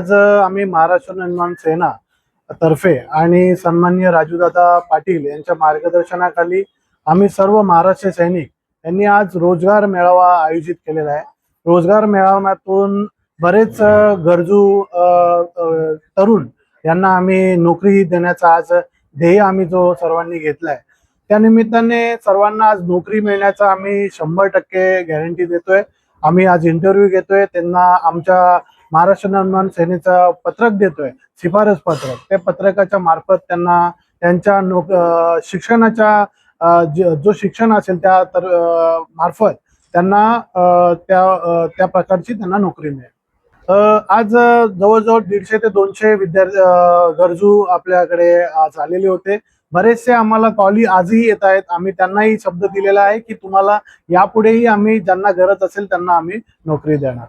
आज आम्ही महाराष्ट्र निर्माण सेना तर्फे आणि सन्मान्य राजूदादा पाटील यांच्या मार्गदर्शनाखाली आम्ही सर्व महाराष्ट्र सैनिक यांनी आज रोजगार मेळावा आयोजित केलेला आहे. रोजगार मेळाव्यातून बरेच गरजू अ, तरुण यांना आम्ही नोकरी देण्याचा आज ध्येय आम्ही जो सर्वांनी घेतलाय. त्या निमित्ताने सर्वांना आज नोकरी मिळण्याचा आम्ही शंभर टक्के गॅरंटी देतोय. आम्ही आज इंटरव्ह्यू घेतोय. त्यांना आमच्या महाराष्ट्र निर्माण सेनेचं पत्रक देतोय शिफारस पत्रक त्या पत्रकाच्या मार्फत त्यांना त्यांच्या नोक अं, शिक्षणाच्या जो शिक्षण असेल त्या तर मार्फत त्यांना त्या त्या प्रकारची त्यांना नोकरी मिळेल. आज जवळजवळ दीडशे ते दोनशे विद्यार्थी गरजू आपल्याकडे आज आलेले होते. बरेचसे आम्हाला कॉली आजही येत आहेत. आम्ही त्यांनाही शब्द दिलेला आहे की तुम्हाला यापुढेही आम्ही ज्यांना गरज असेल त्यांना आम्ही नोकरी देणार.